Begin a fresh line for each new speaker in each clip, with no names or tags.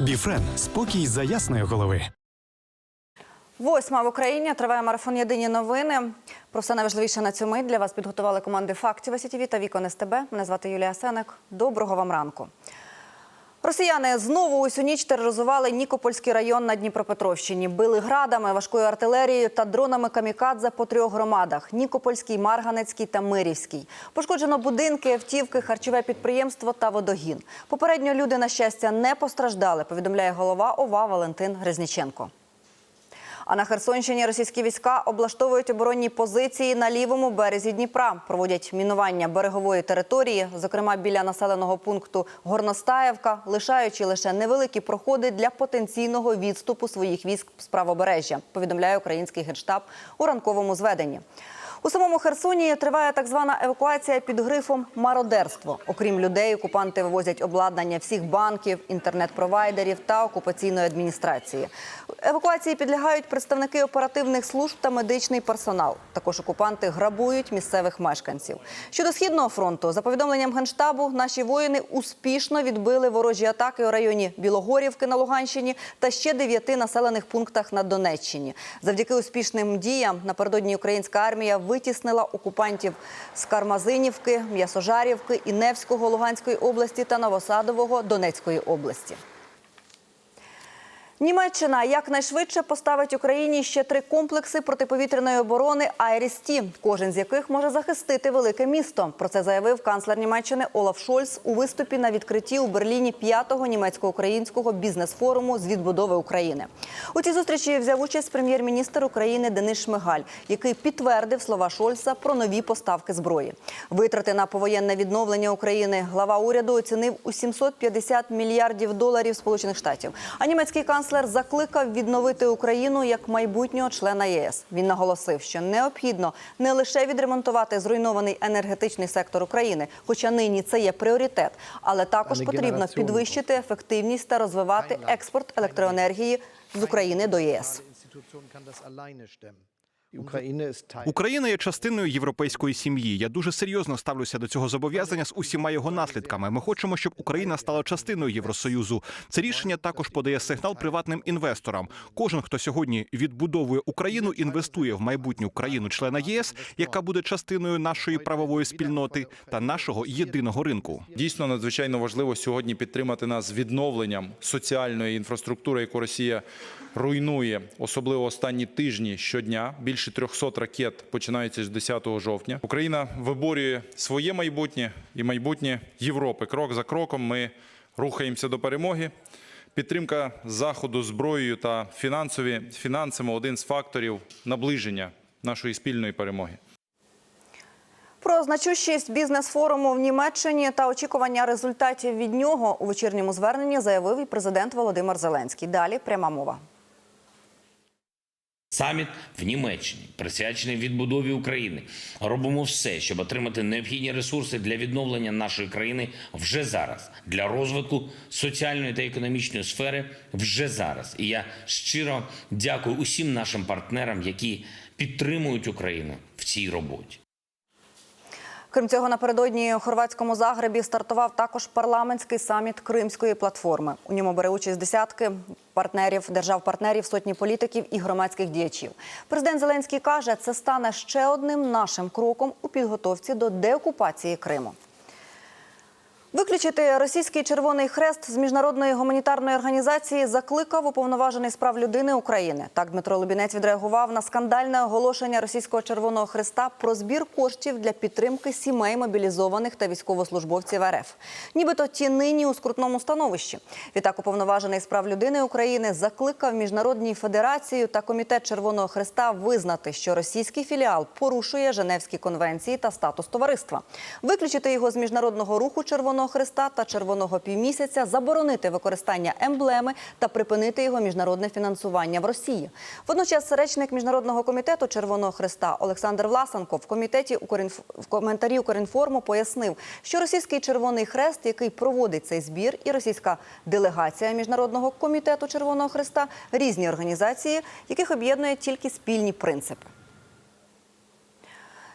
Біфрен спокій за ясної голови.
Восьма в Україні триває марафон Єдині новини. Про все найважливіше на цю мить для вас підготували команди фактів СІТІВІ та Вікон СТБ. Мене звати Юлія Сенек. Доброго вам ранку. Росіяни знову усю ніч тероризували Нікопольський район на Дніпропетровщині. Били градами, важкою артилерією та дронами камікадзе по трьох громадах: Нікопольський, Марганецький та Мирівський. Пошкоджено будинки, автівки, харчове підприємство та водогін. Попередньо люди, на щастя, не постраждали. Повідомляє голова ОВА Валентин Гризніченко. А на Херсонщині російські війська облаштовують оборонні позиції на лівому березі Дніпра. Проводять мінування берегової території, зокрема біля населеного пункту Горностаєвка, лишаючи лише невеликі проходи для потенційного відступу своїх військ з правобережжя. Повідомляє український генштаб у ранковому зведенні. У самому Херсоні триває так звана евакуація під грифом мародерство. Окрім людей, окупанти вивозять обладнання всіх банків, інтернет-провайдерів та окупаційної адміністрації. Евакуації підлягають представники оперативних служб та медичний персонал. Також окупанти грабують місцевих мешканців. Щодо східного фронту, за повідомленням генштабу, наші воїни успішно відбили ворожі атаки у районі Білогорівки на Луганщині та ще дев'яти населених пунктах на Донеччині. Завдяки успішним діям напередодні українська армія витіснила окупантів з Кармазинівки, М'ясожарівки, Іневського Луганської області та Новосадового Донецької області. Німеччина якнайшвидше поставить Україні ще три комплекси протиповітряної оборони «Айріс-Ті», кожен з яких може захистити велике місто. Про це заявив канцлер Німеччини Олаф Шольц у виступі на відкритті у Берліні п'ятого німецько-українського бізнес-форуму з відбудови України. У цій зустрічі взяв участь прем'єр-міністр України Денис Шмигаль, який підтвердив слова Шольца про нові поставки зброї. Витрати на повоєнне відновлення України глава уряду оцінив у 750 мільярдів доларів Сполучених Штатів. А німецький канцлер закликав відновити Україну як майбутнього члена ЄС. Він наголосив, що необхідно не лише відремонтувати зруйнований енергетичний сектор України, хоча нині це є пріоритет, але також потрібно підвищити ефективність та розвивати експорт електроенергії з України до ЄС.
Україна є частиною європейської сім'ї. Я дуже серйозно ставлюся до цього зобов'язання з усіма його наслідками. Ми хочемо, щоб Україна стала частиною Євросоюзу. Це рішення також подає сигнал приватним інвесторам. Кожен, хто сьогодні відбудовує Україну, інвестує в майбутню країну-члена ЄС, яка буде частиною нашої правової спільноти та нашого єдиного ринку.
Дійсно надзвичайно важливо сьогодні підтримати нас з відновленням соціальної інфраструктури, яку Росія руйнує, особливо останні тижні щодня. Більше 300 ракет починаються з 10 жовтня. Україна виборює своє майбутнє і майбутнє Європи. Крок за кроком ми рухаємося до перемоги. Підтримка заходу зброєю та фінансові фінансами один з факторів наближення нашої спільної перемоги.
Про значущість бізнес-форуму в Німеччині та очікування результатів від нього у вечірньому зверненні заявив і президент Володимир Зеленський. Далі пряма мова.
Саміт в Німеччині присвячений відбудові України. Робимо все, щоб отримати необхідні ресурси для відновлення нашої країни вже зараз, для розвитку соціальної та економічної сфери вже зараз. І я щиро дякую усім нашим партнерам, які підтримують Україну в цій роботі.
Крім цього, напередодні у хорватському Загребі стартував також парламентський саміт Кримської платформи. У ньому бере участь десятки партнерів, держав-партнерів, сотні політиків і громадських діячів. Президент Зеленський каже, це стане ще одним нашим кроком у підготовці до деокупації Криму. Виключити російський Червоний Хрест з міжнародної гуманітарної організації закликав уповноважений з прав людини України. Так Дмитро Лубінець відреагував на скандальне оголошення російського Червоного Хреста про збір коштів для підтримки сімей мобілізованих та військовослужбовців РФ. Нібито ті нині у скрутному становищі. Відтак уповноважений з прав людини України закликав міжнародній федерацію та комітет Червоного Хреста визнати, що російський філіал порушує Женевські конвенції та статус товариства, виключити його з міжнародного руху Червоного Хреста та Червоного півмісяця, заборонити використання емблеми та припинити його міжнародне фінансування в Росії. Водночас речник міжнародного комітету Червоного Хреста Олександр Власенко в комітеті «Укрінф- в коментарі Укрінформу пояснив, що російський Червоний Хрест, який проводить цей збір, і російська делегація міжнародного комітету Червоного Хреста різні організації, яких об'єднує тільки спільні принципи.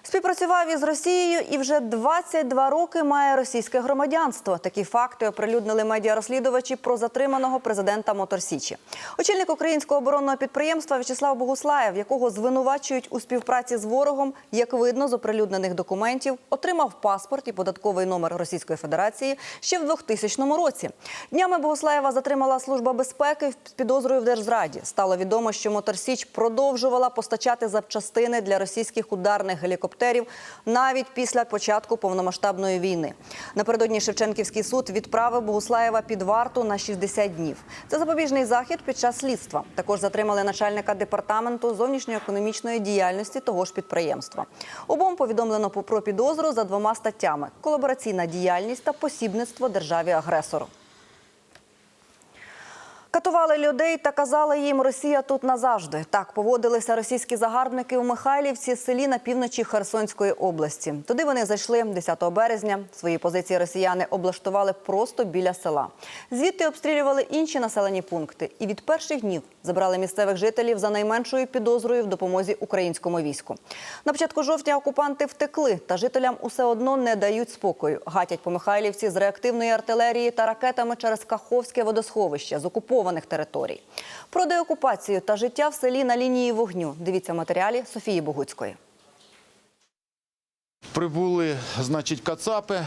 Співпрацював із Росією і вже 22 роки має російське громадянство. Такі факти оприлюднили медіарозслідувачі про затриманого президента Моторсічі. Очільник українського оборонного підприємства В'ячеслав Богуслаєв, якого звинувачують у співпраці з ворогом, як видно з оприлюднених документів, отримав паспорт і податковий номер Російської Федерації ще в 2000 році. Днями Богуслаєва затримала служба безпеки з підозрою в держзраді. Стало відомо, що Моторсіч продовжувала постачати запчастини для російських ударних гелікоптерів навіть після початку повномасштабної війни. Напередодні Шевченківський суд відправив Богуслаєва під варту на 60 днів. Це запобіжний захід під час слідства. Також затримали начальника департаменту зовнішньоекономічної діяльності того ж підприємства. Обом повідомлено про підозру за двома статтями: колабораційна діяльність та посібництво державі агресору. Катували людей та казали їм Росія тут назавжди. Так поводилися російські загарбники у Михайлівці, селі на півночі Херсонської області. Туди вони зайшли 10 березня. Свої позиції росіяни облаштували просто біля села. Звідти обстрілювали інші населені пункти і від перших днів забрали місцевих жителів за найменшою підозрою в допомозі українському війську. На початку жовтня окупанти втекли, та жителям усе одно не дають спокою. Гатять по Михайлівці з реактивної артилерії та ракетами через Каховське водосховище з окупованих територій. Про деокупацію та життя в селі на лінії вогню. Дивіться матеріалі Софії Богуцької.
Прибули, значить, кацапи,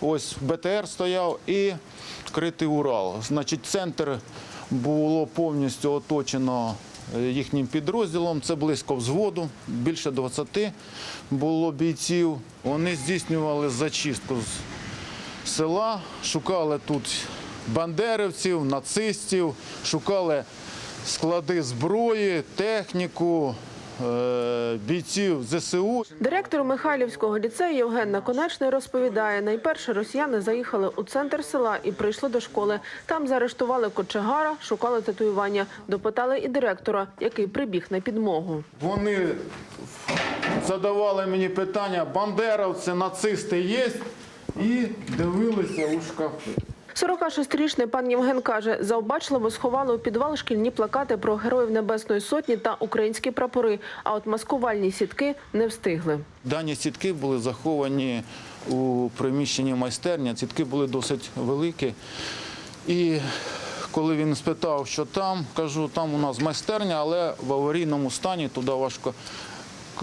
ось БТР стояв і критий Урал. Значить, центр було повністю оточено е, їхнім підрозділом. Це близько взводу, більше 20 було бійців. Вони здійснювали зачистку з села, шукали тут бандерівців, нацистів, шукали склади зброї, техніку, е, бійців ЗСУ.
Директор Михайлівського ліцею Євген Наконечний розповідає, найперше росіяни заїхали у центр села і прийшли до школи. Там заарештували кочегара, шукали татуювання. Допитали і директора, який прибіг на підмогу.
Вони задавали мені питання, бандеровці, нацисти є? І дивилися у шкафи.
46-річний пан Євген каже, заобачливо сховали у підвал шкільні плакати про героїв Небесної Сотні та українські прапори. А от маскувальні сітки не встигли.
Дані сітки були заховані у приміщенні майстерні. Сітки були досить великі. І коли він спитав, що там, кажу, там у нас майстерня, але в аварійному стані туди важко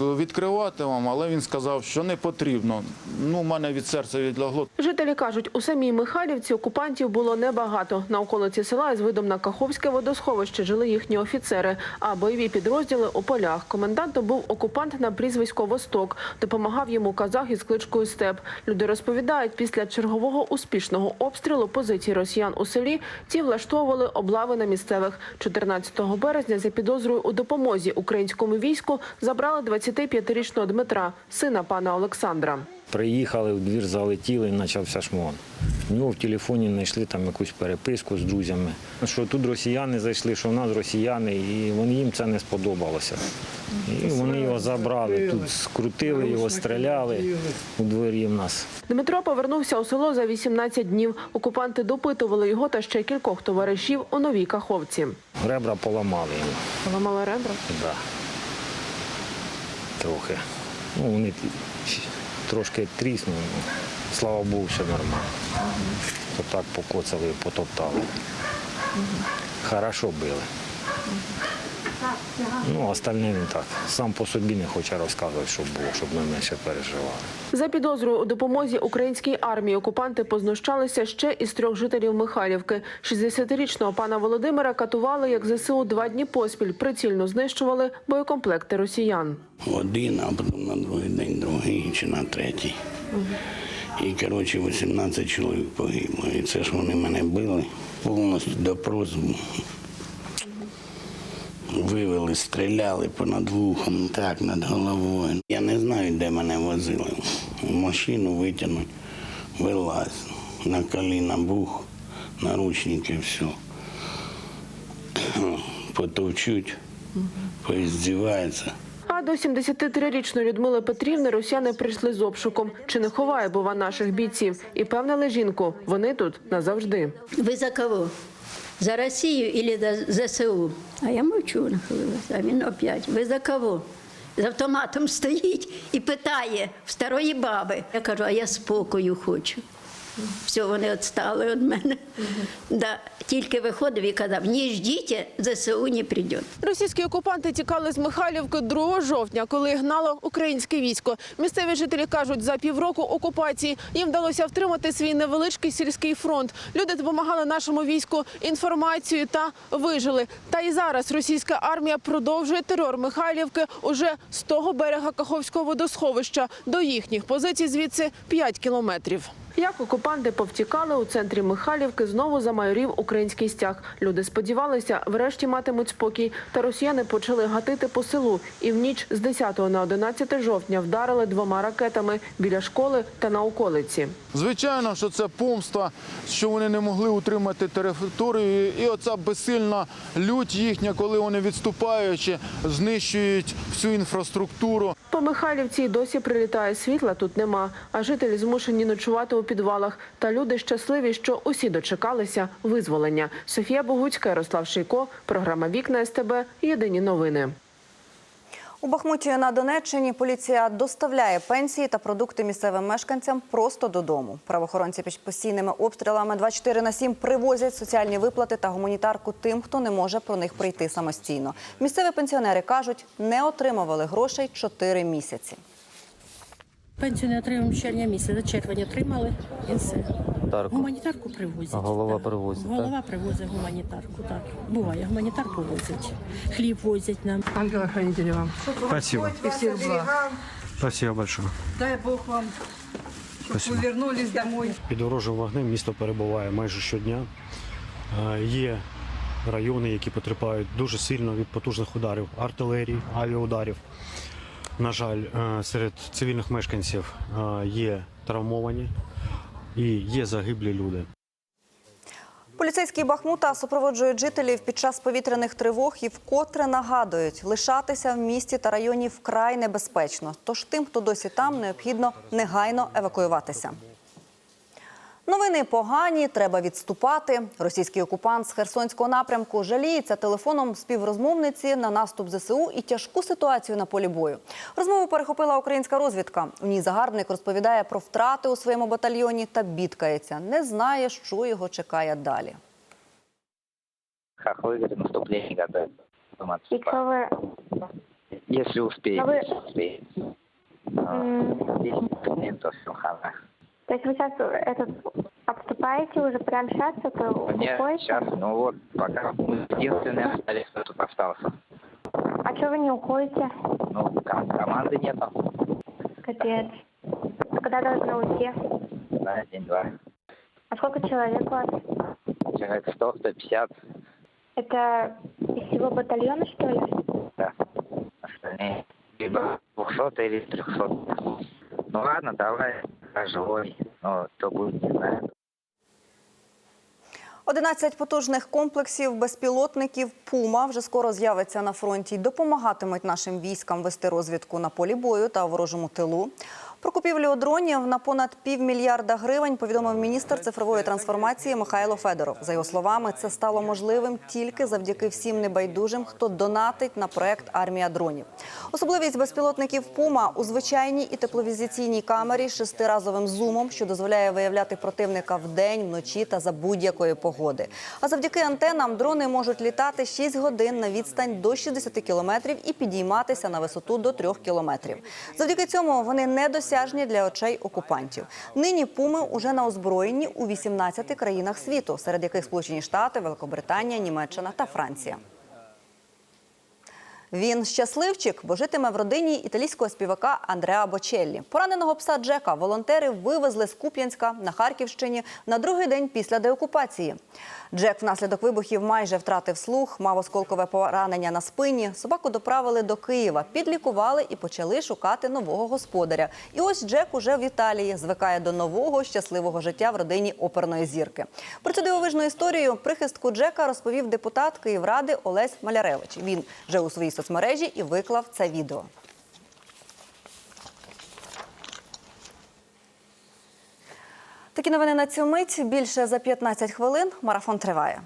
відкривати вам, але він сказав, що не потрібно. Ну, мене від серця відлягло.
Жителі кажуть, у самій Михайлівці окупантів було небагато. На околиці села з видом на Каховське водосховище жили їхні офіцери, а бойові підрозділи у полях. Комендантом був окупант на прізвисько Восток. Допомагав йому казах із кличкою Степ. Люди розповідають, після чергового успішного обстрілу позицій росіян у селі ті влаштовували облави на місцевих. 14 березня за підозрою у допомозі українському війську забрали 25-річного Дмитра, сина пана Олександра.
Приїхали, в двір залетіли, і почався шмон. В нього в телефоні знайшли там якусь переписку з друзями. Що тут росіяни зайшли, що в нас росіяни, і вони їм це не сподобалося. І вони його забрали. Тут скрутили його, стріляли у дворі в нас.
Дмитро повернувся у село за 18 днів. Окупанти допитували його та ще кількох товаришів у новій Каховці.
Ребра поламали йому.
Поламали ребра.
Да. Трохи. Ну, вони трошки тріснули. ну, Слава Богу, все нормально. То так покоцали, потоптали. Хорошо били. Ну, остальне він так. Сам по собі не хоче розказувати, що було, щоб ми менше переживали.
За підозрою у допомозі українській армії окупанти познущалися ще із трьох жителів Михайлівки. 60-річного пана Володимира катували, як ЗСУ два дні поспіль. Прицільно знищували боєкомплекти росіян.
Один, а потім на другий день другий чи на третій. І, коротше, 18 чоловік погибло. І це ж вони мене били. Повністю допрос був. Вивели, стріляли понад вухом, так, над головою. Я не знаю, де мене возили. Машину витягнуть, вилазь. На коліна бух, наручники, все. Потовчуть, поіздіваються.
А до 73-річної Людмили Петрівни росіяни прийшли з обшуком. Чи не ховає, бува, наших бійців? І певнили жінку, вони тут назавжди.
Вы за кого? За Россию или за ЗСУ? А я молчу, нахилилась. А він опять. Ви за кого? з автоматом стоїть і питає в старої баби. Я кажу, а я спокою хочу. Все, вони відстали від мене. Да. Тільки виходив і казав, не ждіть, ЗСУ не прийде.
Російські окупанти тікали з Михайлівки 2 жовтня, коли гнало українське військо. Місцеві жителі кажуть, за півроку окупації їм вдалося втримати свій невеличкий сільський фронт. Люди допомагали нашому війську інформацією та вижили. Та і зараз російська армія продовжує терор Михайлівки уже з того берега Каховського водосховища до їхніх позицій звідси 5 кілометрів. Як окупанти повтікали у центрі Михайлівки, знову замайорів український стяг. Люди сподівалися, врешті матимуть спокій. Та росіяни почали гатити по селу. І в ніч з 10 на 11 жовтня вдарили двома ракетами біля школи та на околиці.
Звичайно, що це помста, що вони не могли утримати територію. І оця безсильна лють їхня, коли вони відступаючи, знищують всю інфраструктуру.
По Михайлівці досі прилітає світла, тут нема. А жителі змушені ночувати у підвалах. Та люди щасливі, що усі дочекалися визволення. Софія Богуцька, Ярослав Шийко, програма Вікна СТБ. Єдині новини.
У Бахмуті на Донеччині поліція доставляє пенсії та продукти місцевим мешканцям просто додому. Правоохоронці під постійними обстрілами 24 на 7 привозять соціальні виплати та гуманітарку тим, хто не може про них прийти самостійно. Місцеві пенсіонери кажуть, не отримували грошей 4 місяці.
Пенсію не отримуємо з червня місяця. Червень отримали і все. Гуманітарку привозять. голова так. привозить. Голова привозить гуманітарку. Так буває. Гуманітарку возять. Хліб возять нам.
Ангела Хранителева.
Спасибо.
И всех благ.
Спасибо большое.
Дай Бог вам, вы вернулись домой.
Під ворожим вогнем місто перебуває майже щодня. Е, Є райони, які потерпають дуже сильно від потужних ударів артилерії, авіаударів. На жаль, е, серед цивільних мешканців е, є травмовані і є загиблі люди.
Поліцейські Бахмута супроводжують жителів під час повітряних тривог і вкотре нагадують, лишатися в місті та районі вкрай небезпечно. Тож тим, хто досі там, необхідно негайно евакуюватися. Новини погані, треба відступати. Російський окупант з Херсонського напрямку жаліється телефоном співрозмовниці на наступ ЗСУ і тяжку ситуацію на полі бою. Розмову перехопила українська розвідка. У ній загарбник розповідає про втрати у своєму батальйоні та бідкається. Не знає, що його чекає далі.
Как выиграть наступление готовить.
И кто вы?
Если успеем,
А вы-
если успеем.
М.
Если нет, то все хана.
То есть вы сейчас этот отступаете уже прямо сейчас, это
Мне
уходите?
сейчас, ну вот, пока мы единственные остались, кто тут остался.
А что вы не уходите?
Ну, ком- команды нету.
Капец. Когда должны уйти?
На день-два.
А сколько человек у вас?
Человек 100-150,
Это из всего батальона, что ли?
да. Остальные либо 200 или 300. Ну ладно, давай, живой. Но кто будет, не знаю.
11 потужних комплексів безпілотників Пума вже скоро з'явиться на фронті і допомагатимуть нашим військам вести розвідку на полі бою та ворожому тилу. Про купівлю дронів на понад півмільярда гривень повідомив міністр цифрової трансформації Михайло Федоров. За його словами, це стало можливим тільки завдяки всім небайдужим, хто донатить на проект Армія дронів. Особливість безпілотників Пума у звичайній і тепловізиційній камері з шестиразовим зумом, що дозволяє виявляти противника вдень, вночі та за будь-якої погоди. А завдяки антенам дрони можуть літати 6 годин на відстань до 60 кілометрів і підійматися на висоту до 3 кілометрів. Завдяки цьому вони недосяжні для очей окупантів. Нині пуми уже на озброєнні у 18 країнах світу, серед яких Сполучені Штати, Великобританія, Німеччина та Франція. Він щасливчик, бо житиме в родині італійського співака Андреа Бочеллі. Пораненого пса Джека волонтери вивезли з Куп'янська на Харківщині на другий день після деокупації. Джек внаслідок вибухів майже втратив слух, мав осколкове поранення на спині. Собаку доправили до Києва, підлікували і почали шукати нового господаря. І ось Джек уже в Італії звикає до нового щасливого життя в родині оперної зірки. Про цю дивовижну історію прихистку Джека розповів депутат Київради Олесь Маляревич. Він вже у своїй соцмережі і виклав це відео. Такі новини на цю мить. Більше за 15 хвилин. Марафон триває.